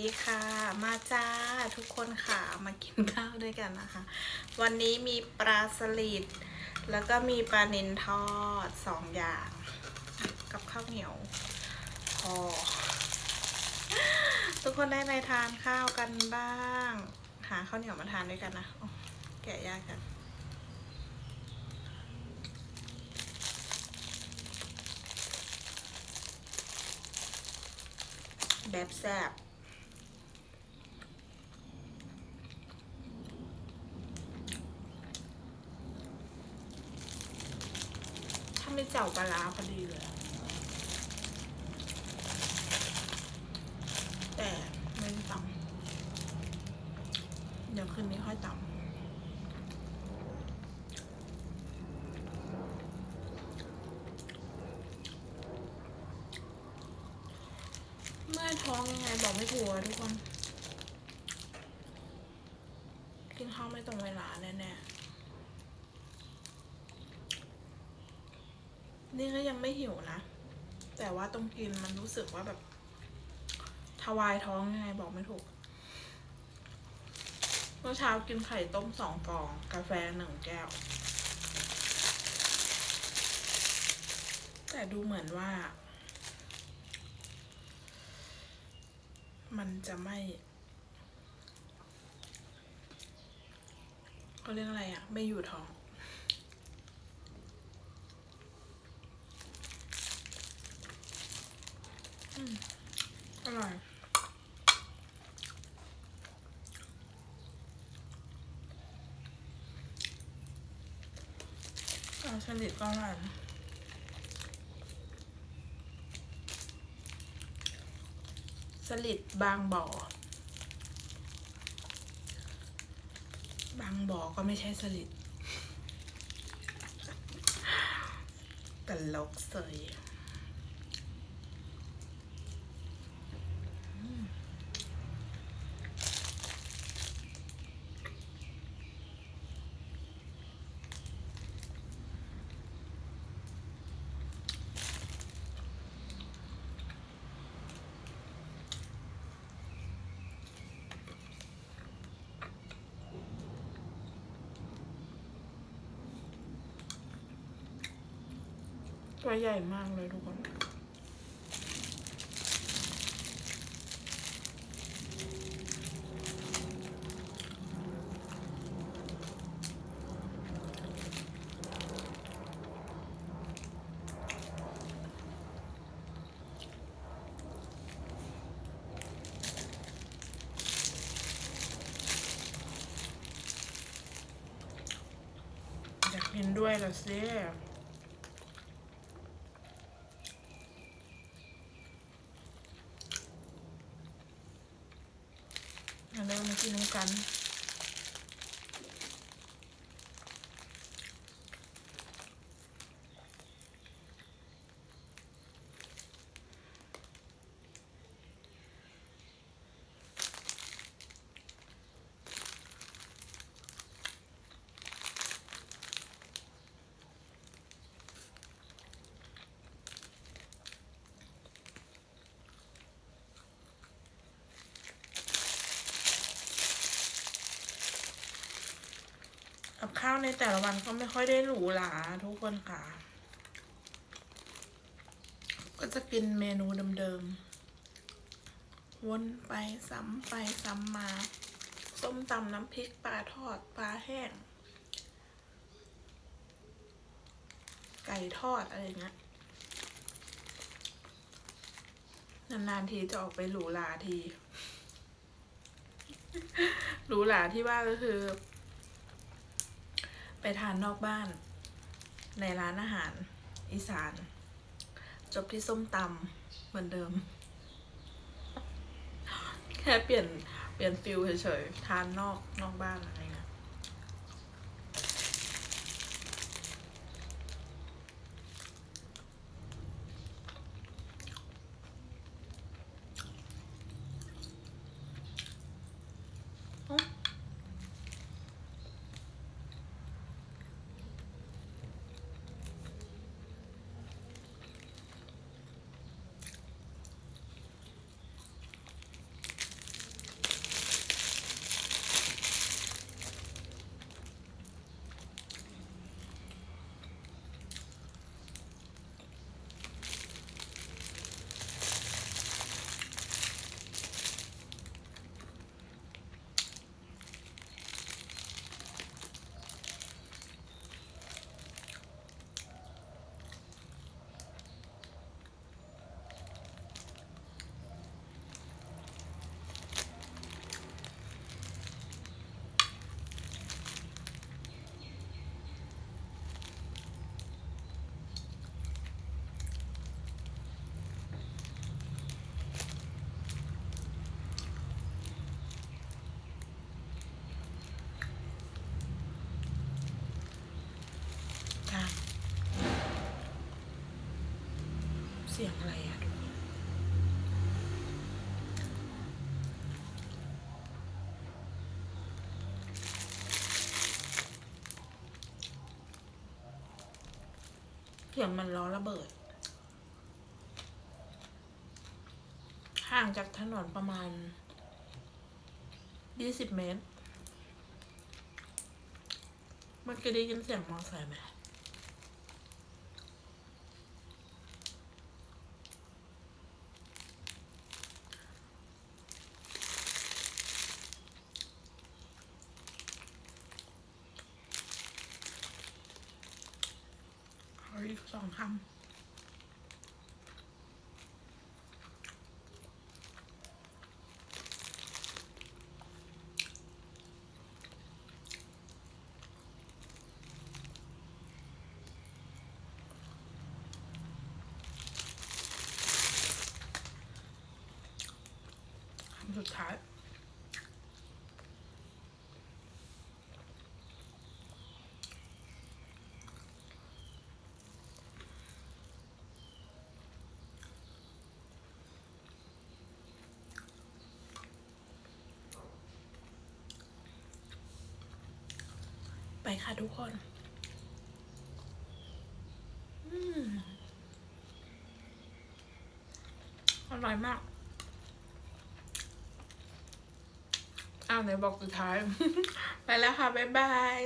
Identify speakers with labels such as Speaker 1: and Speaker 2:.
Speaker 1: ดีค่ะ มาจ้าทุกคนค่ะมากินข้าวด้วยกันนะคะ วันนี้มีปลาสลิดแล้วก็มีปลาเนินทอดสองอย่าง กับข้าวเหนียวพอทุกคนได้ไปทานข้าวกันบ้าง หาข้าวเหนียวมาทานด้วยกันนะแกะยากกันแบบแซ่บ ถ้าไม่เจ้าปลาร้าพอดีเลย แต่ไม่ได้ตำเดี๋ยวคืนนี้ค่อยตำเมื่อท้องยังไงบอกไม่ถูกทุกคน กินข้าวไม่ตรงเวลาแน่ๆ นี่ก็ยังไม่หิวนะ แต่ว่าต้องกินมันรู้สึกว่าแบบ ทวายท้องยังไงบอกไม่ถูก เมื่อเช้ากินไข่ต้มสองฟอง กาแฟหนึ่งแก้ว แต่ดูเหมือนว่า มันจะไม่เขาเรียกอะไรอะไม่อยู่ท้อง อร่อย ปลาสลิดก็อร่อยนสลิดบางบ่อ บางบ่อก็ไม่ใช่สลิดตลกเสย ตัวใหญ่มากเลยทุกคน อยากกินด้วยละสิอั นนี้มากินน้ำกัน กับข้าวในแต่ละวันก็ไม่ค่อยได้หรูหราทุกคนค่ะ ก็จะกินเมนูเดิมๆ วนไปซ้ำไปซ้ำมา ส้มตำน้ำพริกปลาทอดปลาแห้ง ไก่ทอดอะไรเงี้ย นานๆทีจะออกไปหรูหราที หรูหราที่ว่าก็คือ ไปทานนอกบ้าน ในร้านอาหารอีสาน จบที่ส้มตำเหมือนเดิม แค่เปลี่ยนเปลี่ยนฟิลเฉยๆ ทานนอกนอกบ้านอะไรเงี้ย สียงมันล้อระเบิด ห่างจากถนนประมาณยี่สิบเมตร เมื่อกี้ได้ยินเสียงมอเตอร์ไซค์ไหม เอาอีกสอง คำคำสุดท้าย ค่ะทุกคนอืมอร่อยมาก อ้าวไหนบอกสุดท้าย ไปแล้วค่ะ บ๊ายบาย